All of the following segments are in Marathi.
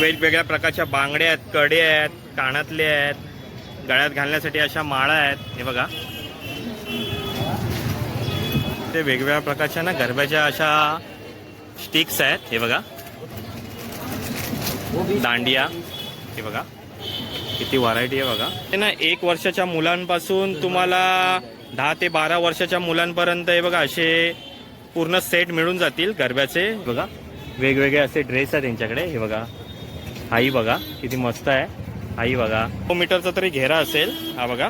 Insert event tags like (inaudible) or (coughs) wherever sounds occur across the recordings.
वेगवेगळ्या प्रकारच्या बांगड्या आहेत कडे आहेत कानातले आहेत गळ्यात घालण्यासाठी अशा माळा आहेत. हे बघा. ते वेगवेगळ्या प्रकारच्या ना गरब्याच्या अशा स्टिक्स आहेत. हे बघा. दांडिया. हे बघा. किती व्हरायटी आहे बघा. ते ना एक वर्षाच्या मुलांपासून तुम्हाला दहा ते बारा वर्षाच्या मुलांपर्यंत हे बघा असे पूर्ण सेट मिळून जातील गरब्याचे. बघा. वेगवेगळे असे ड्रेस आहेत त्यांच्याकडे हे बघा. आई बघा किती मस्त आहे. आई बघा. तो मीटरचा तरी घेरा असेल. हा बघा.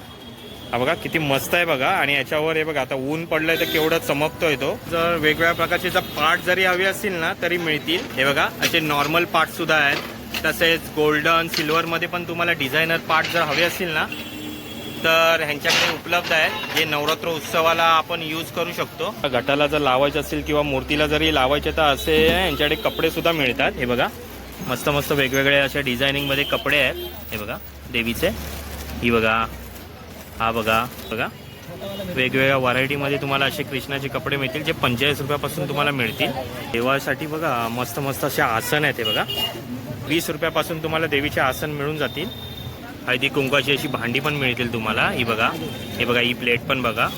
हा बघा किती मस्त आहे बघा. आणि याच्यावर हे बघा आता ऊन पडलंय तर केवढं चमकतोय तो. जर वेगवेगळ्या प्रकारचे जर पार्ट जरी हवे असतील ना तरी मिळतील. हे बघा असे नॉर्मल पार्ट सुद्धा आहेत. तसेच गोल्डन सिल्वरमध्ये पण तुम्हाला डिझायनर पार्ट जर हवे असतील ना तर ह्यांच्याकडे उपलब्ध आहेत जे नवरात्र उत्सवाला आपण यूज करू शकतो. गटाला जर लावायचं असेल किंवा मूर्तीला जरी लावायचे तर असे ह्यांच्याकडे कपडे सुद्धा मिळतात. हे बघा. मस्त मस्त वेगवेगळे अशा डिझायनिंगमध्ये कपडे आहेत. हे बघा देवीचे. ही बघा हा बघा बघा. वेगवेगळ्या व्हरायटीमध्ये तुम्हाला असे कृष्णाचे कपडे मिळतील जे पंचेचाळीस रुपयापासून तुम्हाला मिळतील. देवासाठी बघा मस्त मस्त असे आसन आहेत हे बघा. वीस रुपयापासून तुम्हाला देवीचे आसन मिळून जातील. हळदी कुंकाची अशी भांडी पण मिळतील तुम्हाला. ही बघा हे बघा ही प्लेट पण बघा.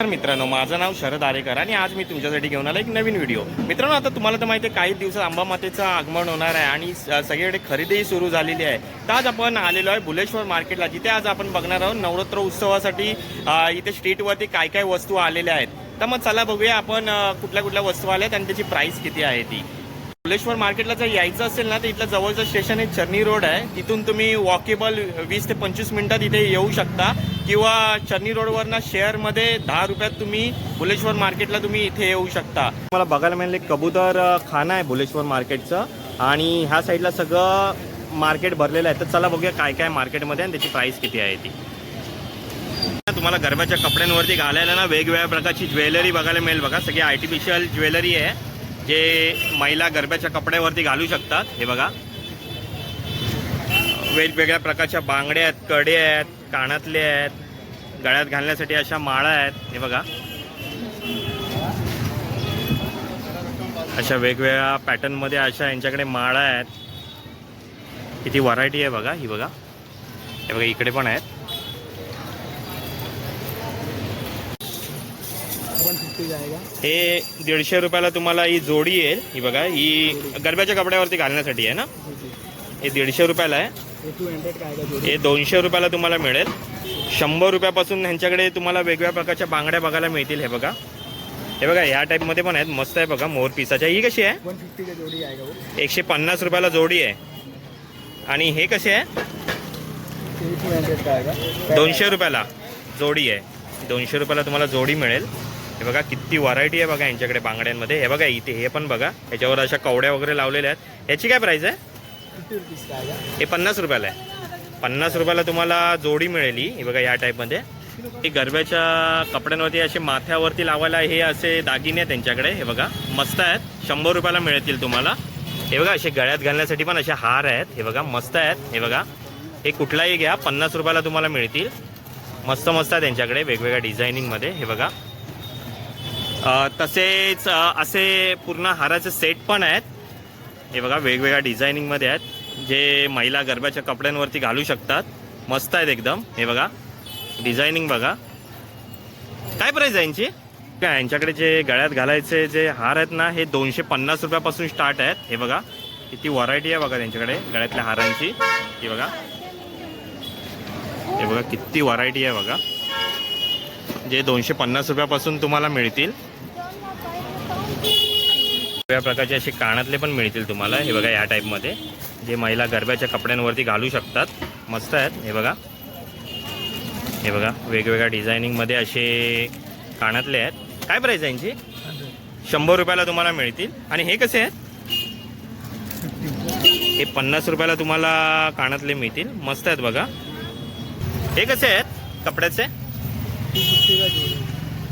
तर मित्रांनो माझं नाव शरद आरेकर आणि आज मी तुमच्यासाठी घेऊन आला एक नवीन व्हिडिओ मित्रांनो आता तुम्हाला तर माहिती आहे काही दिवसात आंबामातेचं आगमन होणार आहे आणि सगळीकडे खरेदीही सुरू झालेली आहे. तर आज आपण आलेलो आहे बुलेश्वर मार्केटला. जिथे आज आपण बघणार आहोत नवरात्र उत्सवासाठी इथे स्ट्रीटवरती काय काय वस्तू आलेल्या आहेत. तर मग चला बघूया आपण कुठल्या कुठल्या वस्तू आल्या आहेत आणि त्याची प्राईस किती आहे ती. बुलेश्वर मार्केटला जर यायचं असेल ना तर इथलं जवळचं स्टेशन आहे चर्नी रोड आहे. तिथून तुम्ही वॉकेबल वीस ते पंचवीस मिनिटात इथे येऊ शकता. किंवा चर्नी रोडवरनं शेअरमध्ये दहा रुपयात तुम्ही भुलेश्वर मार्केटला तुम्ही इथे येऊ शकता. मला बघायला मिळाले कबूतर खाना आहे भुलेश्वर मार्केटचं. आणि ह्या साईडला सगळं मार्केट भरलेलं आहे. तर चला बघूया काय काय मार्केटमध्ये आणि त्याची प्राईस किती आहे ती. तुम्हाला गरबाच्या कपड्यांवरती घालायला ना वेगवेगळ्या प्रकारची ज्वेलरी बघायला मिळेल बघा. सगळी आर्टिफिशियल ज्वेलरी आहे. जे महिला गरब्याच्या कपड्यावरती घालू शकतात हे बघा. वेगवेगळ्या प्रकारच्या बांगड्या आहेत कडे आहेत कानातले आहेत गळ्यात घालण्यासाठी अशा माळा आहेत हे बघा. अशा वेगवेगळ्या पॅटर्नमध्ये अशा यांच्याकडे माळा आहेत. किती व्हरायटी आहे बघा ही बघा. हे बघा इकडे पण आहेत. हे दीडशे रुपयाला तुम्हाला ही जोडी येईल. ही बघा ही गरब्याच्या कपड्यावरती घालण्यासाठी आहे ना? हे दीडशे रुपयाला आहे. हे दोनशे रुपयाला तुम्हाला मिळेल. शंभर रुपयापासून ह्यांच्याकडे तुम्हाला वेगवेगळ्या प्रकारच्या बांगड्या बघायला मिळतील हे बघा. हे बघा ह्या टाईपमध्ये पण आहेत. मस्त आहे बघा मोर पिसाच्या. ही कशी आहे? वो एकशे पन्नास रुपयाला जोडी आहे. आणि हे कसे आहे? दोनशे रुपयाला जोडी आहे. दोनशे रुपयाला तुम्हाला जोडी मिळेल. हे बघा किती व्हरायटी आहे बघा यांच्याकडे बांगड्यांमध्ये. हे बघा इथे हे पण बघा. याच्यावर अशा कवड्या वगैरे लावलेल्या आहेत. याची काय प्राईस आहे? हे पन्नास रुपयाला आहे. पन्नास रुपयाला तुम्हाला जोडी मिळेल ही बघा या टाईपमध्ये हे गरब्याच्या कपड्यांवरती असे माथ्यावरती लावायला हे असे दागिने आहेत त्यांच्याकडे. हे बघा मस्त आहेत. शंभर रुपयाला मिळतील तुम्हाला. हे बघा असे गळ्यात घालण्यासाठी पण असे हार आहेत. हे बघा मस्त आहेत. हे बघा हे कुठलाही घ्या. पन्नास रुपयाला तुम्हाला मिळतील. मस्त मस्त आहे त्यांच्याकडे वेगवेगळ्या डिझायनिंगमध्ये हे बघा तसेच असे पूर्ण हाराचे सेट पण आहेत. हे बघा वेगवेगळ्या डिझायनिंगमध्ये आहेत. जे महिला गरब्याच्या कपड्यांवरती घालू शकतात. मस्त आहेत एकदम. हे बघा डिझायनिंग बघा. काय प्राईस आहे यांची? काय यांच्याकडे जे गळ्यात घालायचे जे हार आहेत ना हे दोनशे पन्नास रुपयापासून स्टार्ट आहेत. हे बघा किती व्हरायटी आहे बघा त्यांच्याकडे गळ्यातल्या हारांची. हे बघा. हे बघा किती व्हरायटी आहे बघा. जे दोनशे पन्नास रुपयापासून तुम्हाला मिळतील. वेगवेगळ्या प्रकारचे असे कानातले पण मिळतील तुम्हाला. हे बघा या टाईपमध्ये जे महिला गरब्याच्या कपड्यांवरती घालू शकतात. मस्त आहेत. हे बघा. हे बघा. वेगवेगळ्या डिझायनिंगमध्ये असे कानातले आहेत. काय प्राईस आहे यांची? शंभर रुपयाला तुम्हाला मिळतील. आणि हे कसे आहेत? हे पन्नास रुपयाला तुम्हाला कानातले मिळतील. मस्त आहेत बघा. हे कसे आहेत? कपड्याचे?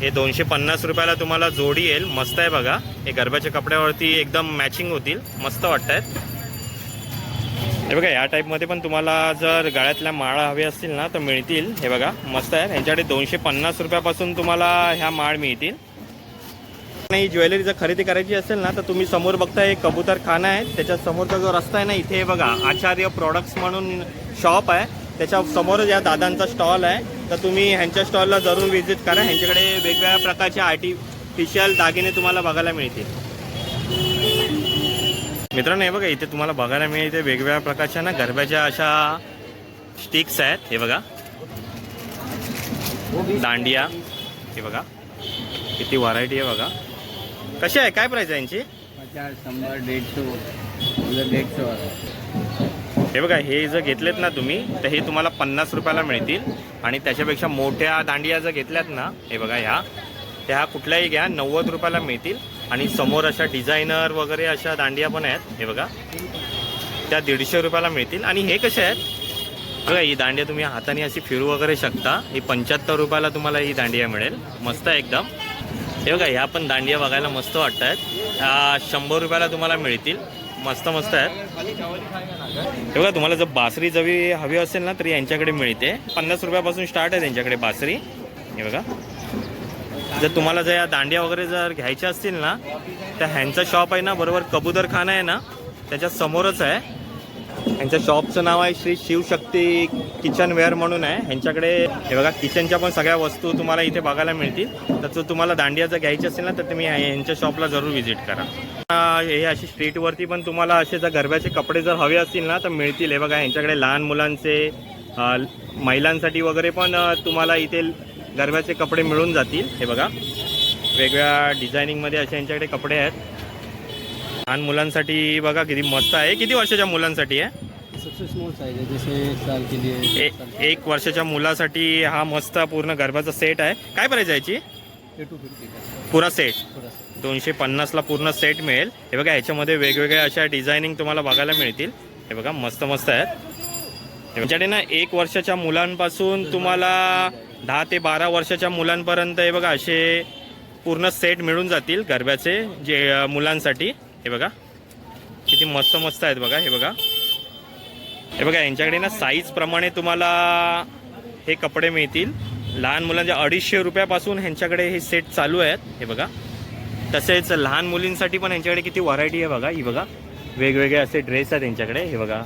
हे दोनशे पन्नास रुपयाला तुम्हाला जोडी येईल. मस्त आहे बघा. हे गरब्याच्या कपड्यावरती एकदम मॅचिंग होतील. मस्त वाटत आहेत हे बघा या टाईपमध्ये पण तुम्हाला जर गळ्यातल्या माळा हवे असतील ना तर मिळतील. हे बघा मस्त आहे. यांच्याकडे दोनशे पन्नास रुपयापासून तुम्हाला ह्या माळ मिळतील. नाही ज्वेलरी जर खरेदी करायची असेल ना तर तुम्ही समोर बघता एक कबूतर खाना आहे. त्याच्या समोरचा जो रस्ता आहे ना इथे बघा आचार्य प्रॉडक्ट्स म्हणून शॉप आहे. त्याच्या समोरच या दादांचा स्टॉल आहे. तर तुम्ही ह्यांच्या स्टॉलला जरूर व्हिजिट करा. ह्यांच्याकडे वेगवेगळ्या प्रकारचे आर्टिफिशियल दागिने तुम्हाला बघायला मिळतील. मित्रांनो हे बघा इथे तुम्हाला बघायला मिळते वेगवेगळ्या प्रकारच्या ना गरब्याच्या अशा स्टिक्स आहेत. हे बघा. दांडिया. हे बघा. किती व्हरायटी आहे बघा. कशी आहे? काय प्राईस आहे यांची? पचास शंभर दीडशे. उधर दीडशे वाला हे बघा हे जर घेतलेत ना तुम्ही तर हे तुम्हाला पन्नास रुपयाला मिळतील. आणि त्याच्यापेक्षा मोठ्या दांडिया जर घेतल्यात ना हे बघा ह्या. त्या कुठल्याही घ्या नव्वद रुपयाला मिळतील. आणि समोर अशा डिझायनर वगैरे अशा दांडिया पण आहेत हे बघा. त्या दीडशे रुपयाला मिळतील. आणि हे कसे आहेत? बघा ही दांडिया तुम्ही हाताने अशी फिरू वगैरे शकता. ही पंच्याहत्तर रुपयाला तुम्हाला ही दांडिया मिळेल. मस्त आहे एकदम. हे बघा ह्या पण दांडिया बघायला मस्त वाटत आहेत शंभर रुपयाला तुम्हाला मिळतील. मस्त मस्त आहेत. हे बघा तुम्हाला जर बासरी जवी हवी असेल ना तर यांच्याकडे मिळते. पन्नास रुपयापासून स्टार्ट आहे त्यांच्याकडे बासरी. हे बघा. जर तुम्हाला जर या दांडिया वगैरे जर घ्यायच्या असतील ना तर ह्यांचा शॉप आहे ना बरोबर कबूतर खाना आहे ना त्याच्या समोरच आहे. ह्यांच्या शॉपचं नाव आहे श्री शिवशक्ती किचन वेअर म्हणून आहे. ह्यांच्याकडे हे बघा किचनच्या पण सगळ्या वस्तू तुम्हाला इथे बघायला मिळतील. तर तो तुम्हाला दांडिया जर घ्यायची असेल ना तर तुम्ही यांच्या शॉपला जरूर व्हिजिट करा. हे अशी स्ट्रीटवरती पण तुम्हाला असे जर गरब्याचे कपडे जर हवे असतील ना तर मिळतील. हे बघा ह्यांच्याकडे लहान मुलांचे महिलांसाठी वगैरे पण तुम्हाला इथे गरब्याचे कपडे मिळून जातील. हे बघा. वेगवेगळ्या डिझायनिंगमध्ये असे यांच्याकडे कपडे आहेत. लहान मुलांसाठी बघा किती मस्त आहे. किती वर्षाच्या मुलांसाठी आहे? सबसे स्मॉल साइज जैसे एक साल के लिए ए, एक वर्षाच्या मुलासाठी हा मस्त पूर्ण गरबाचा सेट आहे. काय प्राईज आहे याची? पुरा सेट दोनशे पन्नासला पूर्ण सेट मिळेल. हे बघा ह्याच्यामध्ये वेगवेगळ्या अशा डिझायनिंग तुम्हाला बघायला मिळतील. हे बघा मस्त मस्त आहेत यांच्याकडे ना एक वर्षाच्या मुलांपासून तुम्हाला दहा ते बारा वर्षाच्या मुलांपर्यंत हे बघा असे पूर्ण सेट मिळून जातील गरब्याचे जे मुलांसाठी. हे बघा किती मस्त मस्त आहेत बघा हे बघा. हे बघा यांच्याकडे ना साईजप्रमाणे तुम्हाला हे कपडे मिळतील. लहान मुलांच्या अडीचशे रुपयापासून ह्यांच्याकडे हे सेट चालू आहेत. हे बघा. तसेच लहान मुलींसाठी पण ह्यांच्याकडे किती व्हरायटी आहे बघा. ही बघा वेगवेगळे असे ड्रेस आहेत यांच्याकडे हे बघा.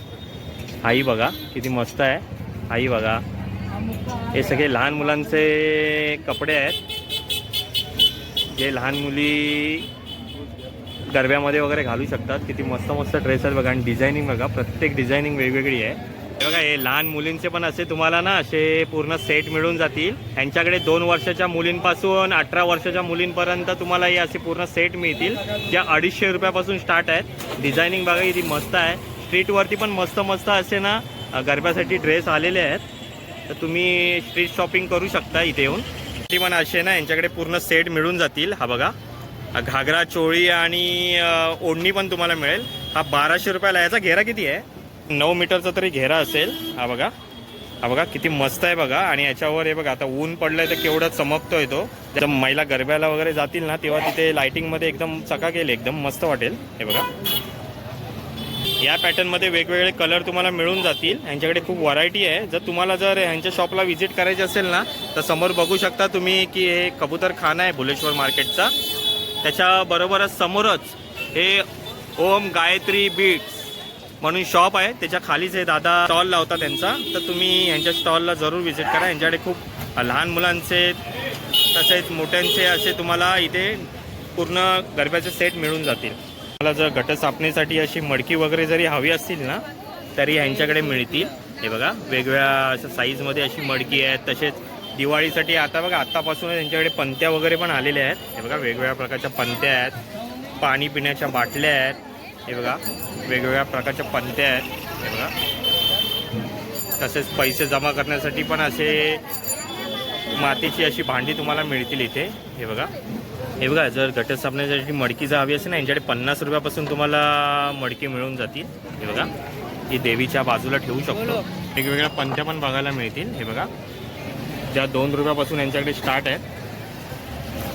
आई बघा किती मस्त आहे. आई बघा. हे सगळे लहान मुलांचे कपडे आहेत. जे लहान मुली गरब्यामध्ये वगैरे घालू शकतात. किती मस्त मस्त ड्रेस आहेत बघा. आणि डिझायनिंग बघा. प्रत्येक डिझायनिंग वेगवेगळी आहे. बघा हे लहान मुलींचे पण असे तुम्हाला ना असे पूर्ण सेट मिळून जातील. यांच्याकडे दोन वर्षाच्या मुलींपासून अठरा वर्षाच्या मुलींपर्यंत तुम्हाला हे असे पूर्ण सेट मिळतील. ज्या अडीचशे रुपयापासून स्टार्ट आहेत. डिझायनिंग बघा किती मस्त आहे. स्ट्रीटवरती पण मस्त मस्त असे ना गरब्यासाठी ड्रेस आलेले आहेत. तर तुम्ही स्ट्रीट शॉपिंग करू शकता इथे येऊन. ती पण असे ना यांच्याकडे पूर्ण सेट मिळून जातील. हा बघा. घागरा चोळी आणि ओढणी पण तुम्हाला मिळेल. हा बाराशे रुपयाला याचा घेरा किती आहे? नऊ मीटरचा तरी घेरा असेल. हा बघा. हा बघा किती मस्त आहे बघा. आणि याच्यावर हे बघा आता ऊन पडलंय तर केवढा चमकतोय तो. एकदम महिला गरब्याला वगैरे जातील ना तेव्हा तिथे लाइटिंगमध्ये एकदम चकाकेल. एकदम मस्त वाटेल. हे बघा. या पॅटर्नमध्ये वेगवेगळे कलर तुम्हाला मिळून जातील. यांच्याकडे खूप व्हरायटी आहे. जर तुम्हाला जर ह्यांच्या शॉपला व्हिजिट करायची असेल ना तर समोर बघू शकता तुम्ही की हे कबूतर खाना आहे भुलेश्वर मार्केटचा त्याच्याबरोबरच समोरच हे ओम गायत्री बीट्स म्हणून शॉप आहे. त्याच्या खालीच हे दादा स्टॉल लावता त्यांचा. तर तुम्ही यांच्या स्टॉलला जरूर व्हिजिट करा. यांच्याकडे खूप लहान मुलांचे तसेच मोठ्यांचे असे तुम्हाला इथे पूर्ण गरब्याचे सेट मिळून जातील. मला जर घटस्थापनेसाठी अशी मडकी वगैरे जरी हवी असतील ना तरी ह्यांच्याकडे मिळतील. हे बघा वेगवेगळ्या अशा साईजमध्ये अशी मडकी आहेत. तसेच दिवाळीसाठी आता बघा आत्तापासूनच त्यांच्याकडे पंत्या वगैरे पण आलेल्या आहेत. हे बघा वेगवेगळ्या प्रकारच्या पंत्या आहेत. पाणी पिण्याच्या बाटल्या आहेत. हे बघा वेगवेगळ्या प्रकारच्या पंत्या आहेत. हे बघा. तसेच पैसे जमा करण्यासाठी पण असे मातीची अशी भांडी तुम्हाला मिळतील इथे. हे बघा. हे बघा जर घटस्थापनेसाठी मडकी जर हवी असेल ना यांच्याकडे पन्नास रुपयापासून तुम्हाला मडकी मिळून जातील. हे बघा ही देवीच्या बाजूला ठेवू शकतो. वेगवेगळ्या पंत्या पण बघायला मिळतील. हे बघा ज्या दोन रुपयापासून यांच्याकडे स्टार्ट आहेत.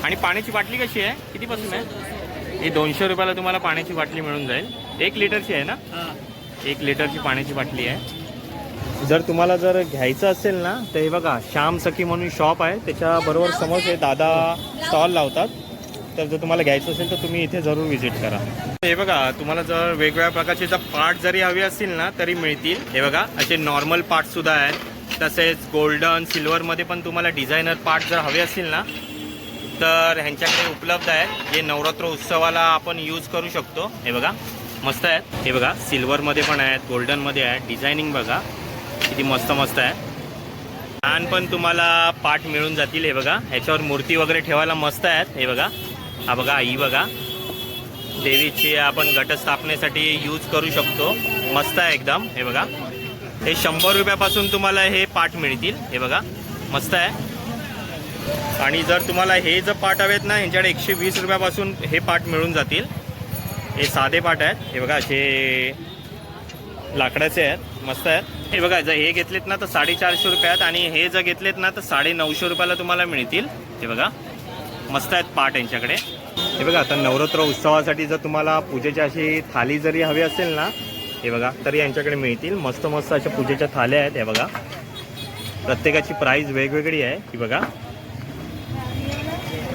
आणि पाण्याची बाटली कशी आहे? कितीपासून आहे? ही दोनशे रुपयाला तुम्हाला पाण्याची बाटली मिळून जाईल. एक लिटरची आहे ना? एक लिटरची पाण्याची बाटली आहे. जर तुम्हाला जर घ्यायचं असेल ना तर हे बघा श्याम सखी म्हणून शॉप आहे. त्याच्याबरोबर समोर हे दादा स्टॉल लावतात. तर जर तुम्हाला घ्यायचं असेल तर तुम्ही इथे जरूर व्हिजिट करा. हे बघा तुम्हाला जर वेगवेगळ्या प्रकारचे जर पार्ट जरी हवे असतील ना तरी मिळतील. हे बघा असे नॉर्मल पार्ट सुद्धा आहेत. तसेच गोल्डन सिल्वरमध्ये पण तुम्हाला डिझायनर पार्ट जर हवे असतील ना तर ह्यांच्याकडे उपलब्ध आहेत. जे नवरात्र उत्सवाला आपण यूज करू शकतो. हे बघा मस्त आहेत. हे बघा सिल्वरमध्ये पण आहेत गोल्डनमध्ये आहेत. डिझायनिंग बघा किती मस्त मस्त आहे छान पण तुम्हाला पाठ मिळून जातील हे बघा. ह्याच्यावर मूर्ती वगैरे ठेवायला मस्त आहेत. हे बघा. हा बघा ही बघा. देवीची आपण घटस्थापनेसाठी यूज करू शकतो. मस्त आहे एकदम हे बघा. हे शंभर रुपयापासून तुम्हाला हे पाठ मिळतील हे बघा. मस्त आहे. आणि जर तुम्हाला हे जर पाट हवेत ना यांच्याकडे एकशे वीस रुपयापासून हे पाट मिळून जातील. हे साधे पाट आहेत. हे बघा असे लाकडाचे आहेत. मस्त आहेत. हे बघा जर हे घेतलेत ना तर साडेचारशे रुपये आहेत आणि हे जर घेतलेत ना तर साडे नऊशे रुपयाला तुम्हाला मिळतील. हे बघा. मस्त आहेत पाट यांच्याकडे. हे बघा आता नवरात्र उत्सवासाठी जर तुम्हाला पूजेची अशी थाली जरी हवी असेल ना हे बघा तरी यांच्याकडे मिळतील. मस्त मस्त अशा पूजेच्या थाल्या आहेत हे बघा. प्रत्येकाची प्राईस वेगवेगळी आहे ही बघा.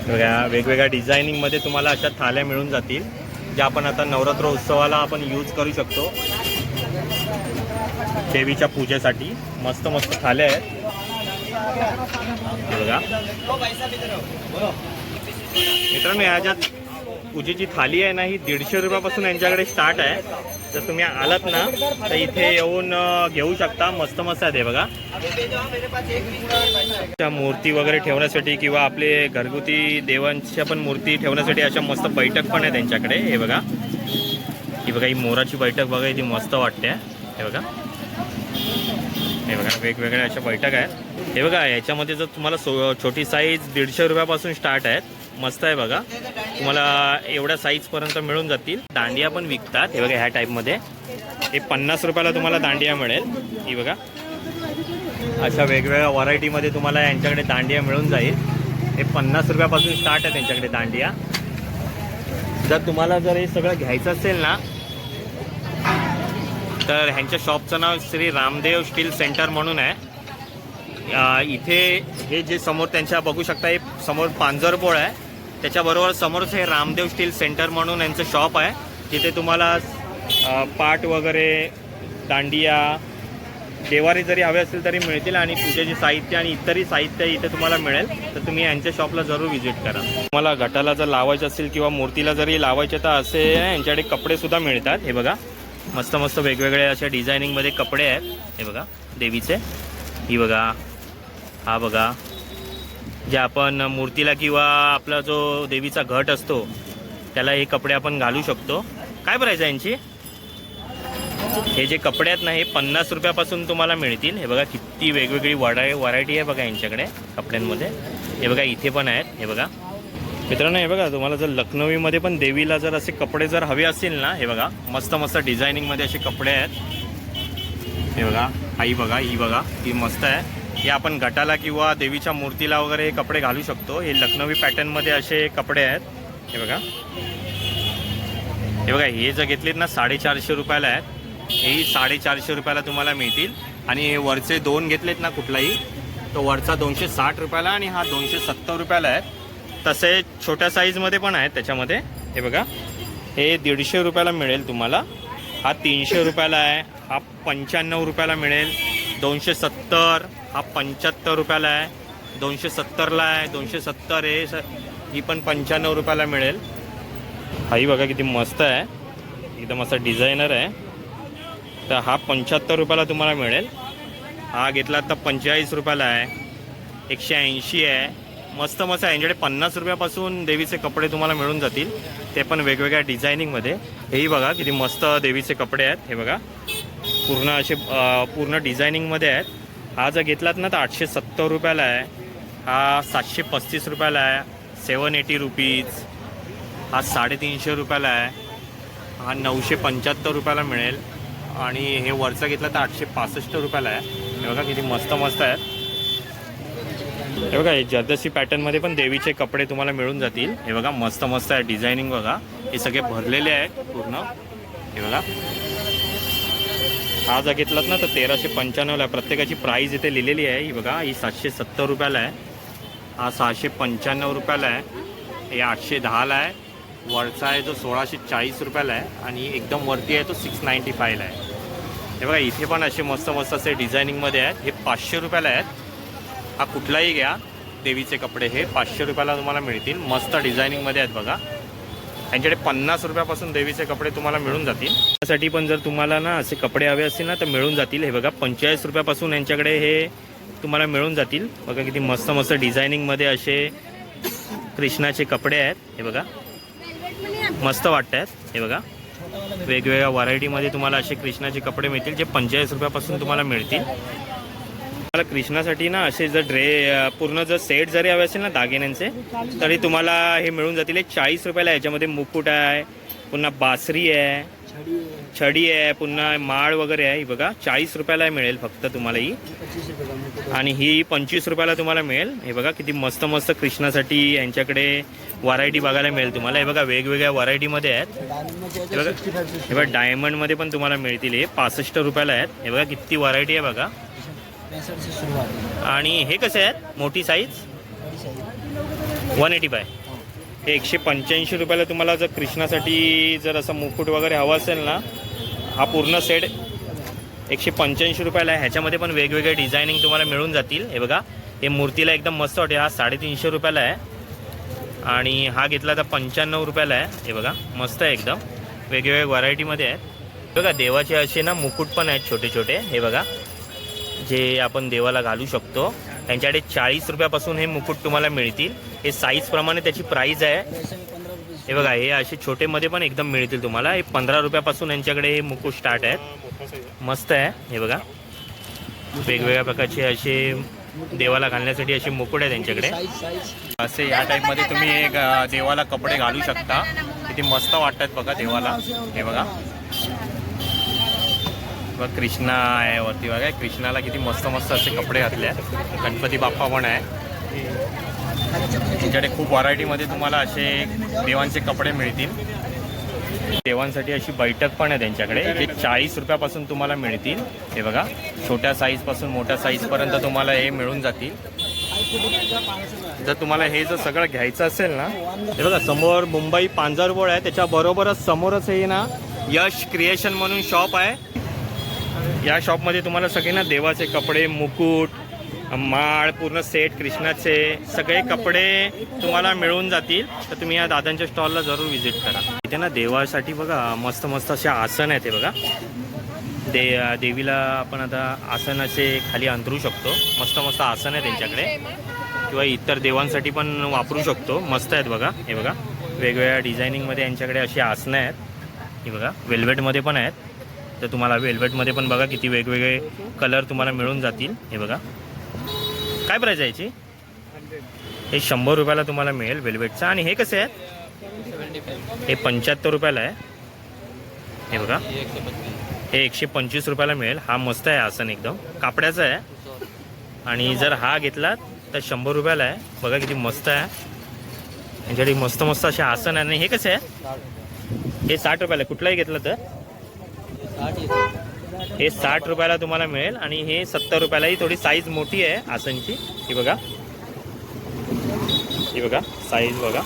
बघा वेगवेगळ्या डिझायनिंगमध्ये तुम्हाला अशा थाल्या मिळून जातील ज्या आपण आता नवरात्र उत्सवाला आपण यूज करू शकतो. देवीच्या पूजेसाठी मस्त मस्त थाल्या आहेत. बघा. मित्रांनो याच्यात पूजेची थाली आहे ना ही दीडशे रुपयापासून यांच्याकडे स्टार्ट आहे. जर तुम्ही आलात ना तर इथे येऊन घेऊ शकता. मस्त मस्त आहे ते बघा. त्या मूर्ती वगैरे ठेवण्यासाठी किंवा आपले घरगुती देवांच्या पण मूर्ती ठेवण्यासाठी अशा मस्त बैठक पण आहे त्यांच्याकडे. हे बघा. ही बघा ही मोराची बैठक बघा ही मस्त वाटते. हे बघा. हे बघा वेगवेगळ्या अशा बैठक आहेत. हे बघा याच्यामध्ये जर तुम्हाला सो छोटी साईज दीडशे रुपयापासून स्टार्ट आहेत. मस्त आहे बघा. तुम्हाला एवढ्या साईजपर्यंत मिळून जातील. दांडिया पण विकतात. हे बघा ह्या टाईपमध्ये हे पन्नास रुपयाला तुम्हाला दांडिया मिळेल. ही बघा. अशा वेगवेगळ्या व्हरायटीमध्ये तुम्हाला यांच्याकडे दांडिया मिळून जाईल. हे पन्नास रुपयापासून स्टार्ट आहे त्यांच्याकडे दांडिया. जर तुम्हाला जर हे सगळं घ्यायचं असेल ना तर ह्यांच्या शॉपचं नाव श्री रामदेव स्टील सेंटर म्हणून आहे. इथे हे जे समोर त्यांच्या बघू शकता हे समोर पांजरपोळ आहे. त्याच्याबरोबर समोरच हे रामदेव स्टील सेंटर म्हणून यांचं शॉप आहे. तिथे तुम्हाला पाट वगैरे दांडिया देवारी जरी हवे असतील तरी मिळतील आणि पूजेचे साहित्य आणि इतरही साहित्य इथे तुम्हाला मिळेल. तर तुम्ही यांच्या शॉपला जरूर व्हिजिट करा. तुम्हाला घटाला जर लावायचं असेल किंवा मूर्तीला जरी लावायचे तर असे यांच्याकडे कपडेसुद्धा मिळतात. हे बघा मस्त मस्त वेगवेगळे अशा डिझायनिंगमध्ये कपडे आहेत. हे बघा देवीचे. ही बघा हा बघा जे आपण मूर्तीला किंवा आपला जो देवीचा घट असतो त्याला हे कपडे आपण घालू शकतो. काय प्राईज आहे यांची? हे जे कपडे आहेत ना हे पन्नास रुपयापासून तुम्हाला मिळतील. हे बघा किती वेगवेगळी वडाय व्हरायटी आहे बघा यांच्याकडे कपड्यांमध्ये. हे बघा इथे पण आहेत हे बघा. मित्रांनो हे बघा तुम्हाला जर लखनौीमध्ये पण देवीला जर असे कपडे जर हवे असतील ना हे बघा मस्त मस्त डिझायनिंगमध्ये असे कपडे आहेत. हे बघा आई बघा ही बघा ही मस्त आहे. हे आपण घटाला किंवा देवीच्या मूर्तीला वगैरे हे कपडे घालू शकतो. हे लखनवी पॅटर्नमध्ये असे कपडे आहेत. हे बघा. हे बघा हे जर घेतलेत ना साडेचारशे रुपयाला आहेत. हेही साडेचारशे रुपयाला तुम्हाला मिळतील. आणि हे वरचे दोन घेतलेत ना कुठलाही तो वरचा दोनशे साठ रुपयाला आणि हा दोनशे सत्तर रुपयाला आहे तसे छोट्या साईजमध्ये पण आहेत त्याच्यामध्ये. हे बघा. हे दीडशे रुपयाला मिळेल तुम्हाला. हा तीनशे रुपयाला आहे. हा पंच्याण्णव रुपयाला मिळेल. दोनशे सत्तर हा पंच्याहत्तर रुपयाला आहे. दोनशे सत्तरला आहे दोनशे सत्तर हे स ही पण पंच्याण्णव रुपयाला मिळेल. हाही बघा किती मस्त आहे. एकदम असा डिझायनर आहे. तर हा पंच्याहत्तर रुपयाला तुम्हाला मिळेल. हा घेतला तर पंचेचाळीस रुपयाला आहे. एकशे ऐंशी आहे. मस्त मस्त आहे. यांच्याकडे पन्नास रुपयापासून देवीचे कपडे तुम्हाला मिळून जातील. ते पण वेगवेगळ्या डिझायनिंगमध्ये हेही बघा किती मस्त देवीचे कपडे आहेत. हे बघा. पूर्ण असे पूर्ण डिझायनिंगमध्ये आहेत. हा जर घेतलात ना तर आठशे सत्तर रुपयाला आहे. हा सातशे पस्तीस रुपयाला आहे. Seven eighty rupees. हा साडेतीनशे रुपयाला आहे. हा नऊशे पंच्याहत्तर रुपयाला मिळेल. आणि हे वरचं घेतलं तर आठशे पासष्ट रुपयाला आहे. हे बघा किती मस्त मस्त आहेत. हे बघा हे जर्दसी पॅटर्नमध्ये पण देवीचे कपडे तुम्हाला मिळून जातील. हे बघा मस्त मस्त आहे. डिझायनिंग बघा. हे सगळे भरलेले आहेत पूर्ण. हे बघा. हा जर घेतलात ना तर तेराशे पंच्याण्णवला आहे प्रत्येकाची प्राईज इथे लिहिलेली आहे. ही बघा ही सातशे सत्तर रुपयाला आहे. हा सहाशे पंच्याण्णव रुपयाला आहे. हे आठशे दहाला आहे. वरचा आहे जो सोळाशे चाळीस रुपयाला आहे. आणि एकदम वरती आहे तो सिक्स नाईन्टी फायला आहे. हे बघा इथे पण असे मस्त मस्त असे डिझायनिंगमध्ये आहेत. हे पाचशे रुपयाला आहेत. हा कुठलाही घ्या. देवीचे कपडे हे पाचशे रुपयाला तुम्हाला मिळतील. मस्त डिझायनिंगमध्ये आहेत बघा. यांच्याकडे पन्नास रुपयापासून देवीचे कपडे तुम्हाला मिळून जातील. त्यासाठी पण जर तुम्हाला ना असे कपडे हवे असतील ना तर मिळून जातील. हे बघा पंचेचाळीस रुपयापासून यांच्याकडे हे तुम्हाला मिळून जातील. बघा किती मस्त मस्त डिझायनिंगमध्ये असे कृष्णाचे कपडे आहेत. हे बघा मस्त वाटत आहेत हे बघा वेगवेगळ्या व्हरायटीमध्ये तुम्हाला असे कृष्णाचे कपडे मिळतील जे पंचेचाळीस रुपयापासून तुम्हाला मिळतील. तुम्हाला कृष्णासाठी ना असे जर ड्रे पूर्ण जर सेट जरी हवे असेल ना दागिन्यांचे तरी तुम्हाला हे मिळून जातील. एक चाळीस रुपयाला याच्यामध्ये मुकुट आहे पुन्हा बासरी आहे छडी आहे पुन्हा माळ वगैरे आहे. ही बघा चाळीस रुपयाला मिळेल फक्त तुम्हाला ही. आणि ही पंचवीस रुपयाला तुम्हाला मिळेल. हे बघा किती मस्त मस्त कृष्णासाठी यांच्याकडे व्हरायटी बघायला मिळेल तुम्हाला. हे बघा वेगवेगळ्या व्हरायटीमध्ये आहेत. हे बघा हे बघा डायमंडमध्ये पण तुम्हाला मिळतील. हे पासष्ट रुपयाला आहेत. हे बघा किती व्हरायटी आहे बघा. आणि हे कसे आहेत? मोठी साईज वन एटी फाय हे. एकशे पंच्याऐंशी रुपयाला तुम्हाला जर कृष्णासाठी जर असं मुकुट वगैरे हवा असेल ना हा पूर्ण सेट एकशे पंच्याऐंशी रुपयाला आहे. ह्याच्यामध्ये पण वेगवेगळे डिझायनिंग तुम्हाला मिळून जातील. हे बघा हे मूर्तीला एकदम मस्त वाटते. हा साडेतीनशे रुपयाला आहे. आणि हा घेतला तर पंच्याण्णव रुपयाला आहे. हे बघा मस्त आहे एकदम. वेगवेगळ्या व्हरायटीमध्ये आहेत. बघा देवाचे असे ना मुकुट पण आहेत छोटे छोटे हे बघा जे आपण देवाला घालू शकतो त्यांच्याकडे चाळीस रुपयापासून हे मुकुट तुम्हाला मिळतील. हे साईजप्रमाणे त्याची प्राईज आहे. हे बघा हे असे छोटेमध्ये पण एकदम मिळतील तुम्हाला. हे पंधरा रुपयापासून यांच्याकडे हे मुकुट स्टार्ट आहेत. मस्त आहे. हे बघा. वेगवेगळ्या प्रकारचे असे देवाला घालण्यासाठी असे मुकुट आहे त्यांच्याकडे असे या टाईपमध्ये तुम्ही एक देवाला कपडे घालू शकता. किती मस्त वाटतात बघा देवाला. हे बघा. बघ कृष्णा आहे वरती बघा कृष्णाला किती मस्त मस्त असे कपडे घातले आहेत. गणपती बाप्पा पण आहे. त्यांच्याकडे खूप व्हरायटीमध्ये तुम्हाला असे देवांचे कपडे मिळतील. देवांसाठी अशी बैठक पण आहे त्यांच्याकडे जे चाळीस रुपयापासून तुम्हाला मिळतील. हे बघा छोट्या साईजपासून मोठ्या साईजपर्यंत तुम्हाला हे मिळून जातील. जर तुम्हाला हे जर सगळं घ्यायचं असेल ना हे बघा समोर मुंबई पांजरबोळ आहे. त्याच्या बरोबरच समोरच हे ना यश क्रिएशन म्हणून शॉप आहे. या शॉपमध्ये तुम्हाला सगळे ना देवाचे कपडे मुकुट माळ पूर्ण सेट कृष्णाचे सगळे कपडे तुम्हाला मिळून जातील. तर तुम्ही या दादांच्या स्टॉलला जरूर व्हिजिट करा. इथे ना देवासाठी बघा मस्त मस्त असे आसन आहेत ते बघा. दे देवीला आपण आता आसन असे खाली अंतरू शकतो. मस्त मस्त आसन आहे त्यांच्याकडे. किंवा इतर देवांसाठी पण वापरू शकतो. मस्त आहेत बघा हे बघा. वेगवेगळ्या डिझायनिंगमध्ये यांच्याकडे अशी आसनं आहेत. हे बघा वेल्वेटमध्ये पण आहेत. तर तुम्हाला वेल्वेटमध्ये पण बघा किती वेगवेगळे कलर तुम्हाला मिळून जातील. हे बघा. काय प्राईज आहे याची? हे शंभर रुपयाला तुम्हाला मिळेल वेल्वेटचं आणि हे कसे आहे हे पंच्याहत्तर रुपयाला आहे. हे बघा. हे एकशे पंचवीस रुपयाला मिळेल. हा मस्त आहे आसन एकदम. कापड्याचा आहे. आणि जर हा घेतला तर शंभर रुपयाला आहे. बघा किती मस्त आहे. यांच्याकडे मस्त मस्त असे आसन आहे. आणि हे कसे आहे हे साठ रुपयाला कुठलाही घेतलं तर. हे साठ रुपयाला तुम्हाला मिळेल आणि हे सत्तर रुपयाला ही थोडी साईज मोठी आहे आसनची. ही बघा. ही बघा साईज बघा.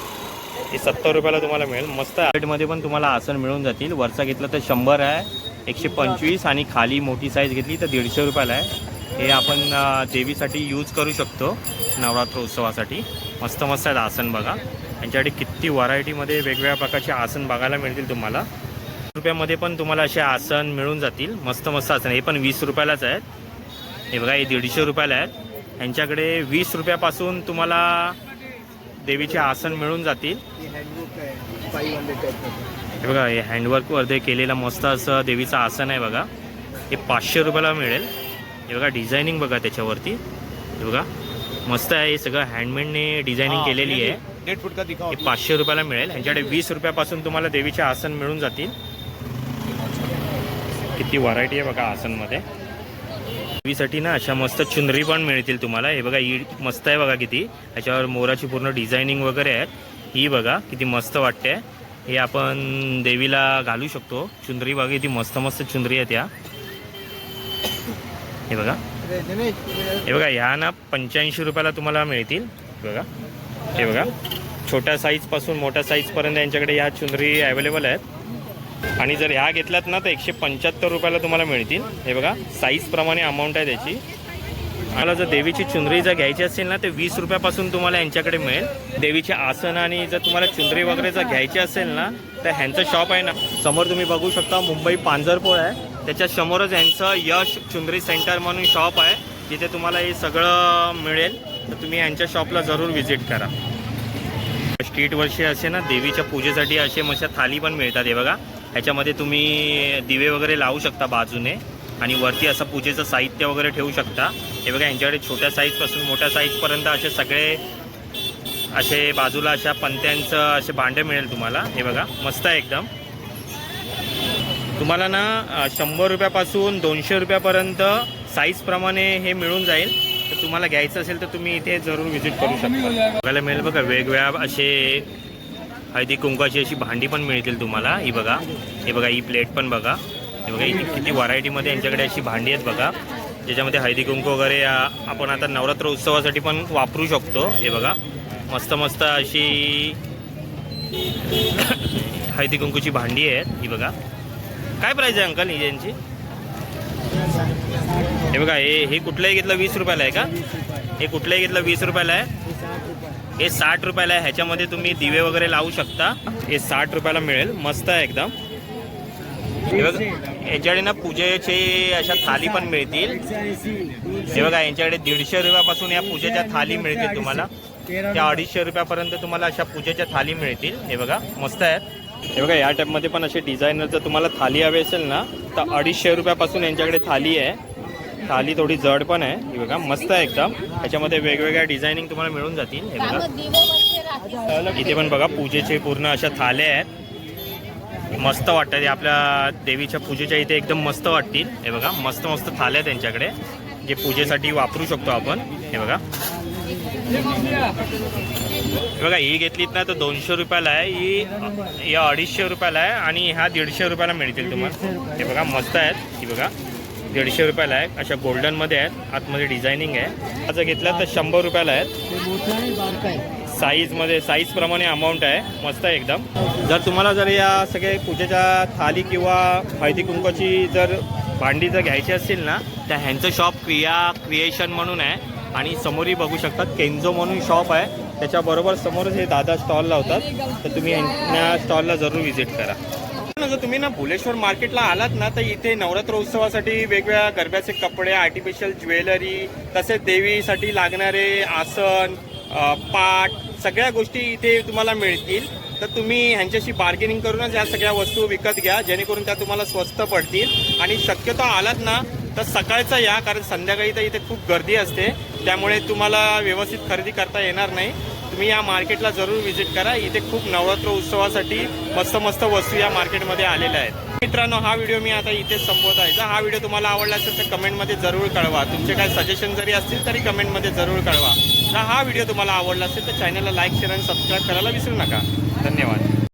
हे सत्तर रुपयाला तुम्हाला मिळेल. मस्त मध्ये पण तुम्हाला आसन मिळून जातील. वरचा घेतलं तर शंभर आहे. एकशे पंचवीस आणि खाली मोठी साईज घेतली तर दीडशे रुपयाला आहे. हे आपण देवीसाठी यूज करू शकतो नवरात्र उत्सवासाठी मस्त मस्त आहेत आसन बघा. यांच्यासाठी किती व्हरायटीमध्ये वेगवेगळ्या प्रकारचे आसन बघायला मिळतील तुम्हाला. रुपयामध्ये पण तुम्हाला असे आसन मिळून जातील. मस्त मस्त आसन. हे पण वीस रुपयालाच आहेत. हे बघा हे दीडशे रुपयाला आहेत. यांच्याकडे वीस रुपयापासून तुम्हाला देवीचे आसन मिळून जातील. हे बघा हे हँडवर्कमध्ये केलेलं मस्त असं देवीचं आसन आहे बघा. हे पाचशे रुपयाला मिळेल. हे बघा डिझायनिंग बघा त्याच्यावरती. हे बघा मस्त आहे. हे सगळं हँडमेडने डिझायनिंग केलेली आहे. डेढ़ फुट का दिखाओ हे पाचशे रुपयाला मिळेल. ह्यांच्याकडे वीस रुपयापासून तुम्हाला देवीचे आसन मिळून जातील. किती व्हरायटी आहे बघा आसनमध्ये. देवीसाठी ना अशा मस्त चुनरी पण मिळतील तुम्हाला. हे बघा ही मस्त आहे बघा किती. याच्यावर मोराची पूर्ण डिझायनिंग वगैरे आहेत ही बघा किती मस्त वाटते. हे आपण देवीला घालू शकतो. चुनरी बघा किती मस्त मस्त चुनरी आहेत या. हे बघा. हे बघा ह्या ना पंच्याऐंशी रुपयाला तुम्हाला मिळतील. बघा. हे बघा. छोट्या साईजपासून मोठ्या साईजपर्यंत यांच्याकडे ह्या चुनरी अवेलेबल आहेत. आणि जर ह्या घेतल्यात ना तर एकशे पंच्याहत्तर रुपयाला तुम्हाला मिळतील. हे बघा साईजप्रमाणे अमाऊंट आहे त्याची. मला जर देवीची चुनरी जर घ्यायची असेल ना ते वीस रुपयापासून तुम्हाला यांच्याकडे मिळेल. देवीचे आसन आणि जर तुम्हाला चुनरी वगैरे जर घ्यायची असेल ना तर ह्यांचं शॉप आहे ना. समोर तुम्ही बघू शकता मुंबई पांजरपोळ आहे. त्याच्या समोरच यांचं यश चुनरी सेंटर म्हणून शॉप आहे. जिथे तुम्हाला हे सगळं मिळेल. तर तुम्ही यांच्या शॉपला जरूर व्हिजिट करा. स्ट्रीटवरचे असे ना देवीच्या पूजेसाठी असे मशा थाली पण मिळतात हे बघा. ह्याच्यामध्ये तुम्ही दिवे वगैरे लावू शकता बाजूने आणि वरती असं पूजेचं साहित्य वगैरे ठेवू शकता. हे बघा यांच्याकडे छोट्या साईजपासून मोठ्या साईजपर्यंत असे सगळे असे बाजूला अशा पंत्यांचं असे भांडे मिळेल तुम्हाला. हे बघा मस्त आहे एकदम. तुम्हाला ना शंभर रुपयापासून दोनशे रुपयापर्यंत साईजप्रमाणे हे मिळून जाईल. तर तुम्हाला घ्यायचं असेल तर तुम्ही इथे जरूर व्हिजिट करू शकता. बघायला मिळेल बघा वेगवेगळ्या असे हळदी कुंकाची अशी भांडी पण मिळतील तुम्हाला. ही बघा. हे बघा ही प्लेट पण बघा. हे बघा इथे किती व्हरायटीमध्ये यांच्याकडे अशी भांडी आहेत बघा. ज्याच्यामध्ये हळदी कुंकू वगैरे आपण आता नवरात्र उत्सवासाठी पण वापरू शकतो. हे बघा. मस्त मस्त अशी (coughs) हळदी कुंकूची भांडी आहेत. ही बघा. काय प्राईज आहे अंकल ही यांची हे बघा हे हे कुठलंही घेतलं वीस रुपयाला आहे का? हे कुठलंही घेतलं वीस रुपयाला आहे. हे साठ रुपयाला आहे. ह्याच्यामध्ये तुम्ही दिवे वगैरे लावू शकता. हे साठ रुपयाला मिळेल. मस्त आहे एकदम. यांच्याकडे याच्याकडे ना पूजेचे अशा थाली पण मिळतील. हे बघा यांच्याकडे दीडशे रुपयापासून या पूजेच्या थाली मिळतील तुम्हाला. त्या अडीचशे रुपयापर्यंत तुम्हाला अशा पूजेच्या थाली मिळतील. हे बघा मस्त आहेत हे बघा या टाईपमध्ये पण असे डिझायनर जर तुम्हाला थाली हवी असेल ना तर अडीचशे रुपयापासून यांच्याकडे थाली आहे. थाली थोडी जड पण आहे. ही बघा मस्त आहे एकदम. त्याच्यामध्ये वेगवेगळ्या डिझायनिंग तुम्हाला मिळून जातील. हे बघा. इथे पण बघा पूजेचे पूर्ण अशा थाल्या आहेत. मस्त वाटतात हे आपल्या देवीच्या पूजेच्या इथे एकदम मस्त वाटतील. हे बघा मस्त मस्त थाल्या आहेत त्यांच्याकडे जे पूजेसाठी वापरू शकतो आपण. हे बघा. हे बघा ही घेतलीत ना तर दोनशे रुपयाला आहे. ही या अडीचशे रुपयाला आहे आणि ह्या दीडशे रुपयाला मिळतील तुम्हाला. हे बघा मस्त आहेत. ही बघा. दीडशे रुपयाला आहे अशा गोल्डनमध्ये आहेत. आतमध्ये डिझायनिंग आहे. जर घेतलं तर शंभर रुपयाला आहेत. साईजमध्ये साईजप्रमाणे अमाऊंट आहे. मस्त आहे एकदम. जर तुम्हाला जर या सगळे पूजेच्या थाली किंवा हळदी कुंकाची जर भांडी जर घ्यायची असतील ना तर ह्यांचं शॉप क्रिया क्रिएशन म्हणून आहे. आणि समोरही बघू शकतात. केंजो म्हणून शॉप आहे. त्याच्याबरोबर समोरच हे दादा स्टॉल लावतात. तर तुम्ही यांच्या स्टॉलला जरूर व्हिजिट करा. ना जर तुम्ही ना भुलेश्वर मार्केटला आलात ना तर इथे नवरात्र उत्सवासाठी वेगवेगळ्या गरब्याचे कपडे आर्टिफिशियल ज्वेलरी तसेच देवीसाठी लागणारे आसन पाट सगळ्या गोष्टी इथे तुम्हाला मिळतील. तर तुम्ही ह्यांच्याशी बार्गेनिंग करूनच या सगळ्या वस्तू विकत घ्या जेणेकरून त्या तुम्हाला स्वस्त पडतील. आणि शक्यतो आलात ना तर सकाळचा या कारण संध्याकाळी तर इथे खूप गर्दी असते. त्यामुळे तुम्हाला व्यवस्थित खरेदी करता येणार नाही. तुम्ही या मार्केटला जरूर व्हिजिट करा. इथे खूप नवरात्र उत्सवासाठी मस्त मस्त वस्तू या मार्केटमध्ये आलेल्या आहेत. मित्रांनो हा व्हिडिओ मी आता इथेच संपवत आहे जर हा व्हिडिओ तुम्हाला आवडला असेल तर कमेंटमध्ये जरूर कळवा. तुमचे काय सजेशन जरी असतील तरी कमेंटमध्ये जरूर कळवा. जर हा व्हिडिओ तुम्हाला आवडला असेल तर चॅनलला लाईक शेअर आणि सबस्क्राईब करायला विसरू नका. धन्यवाद.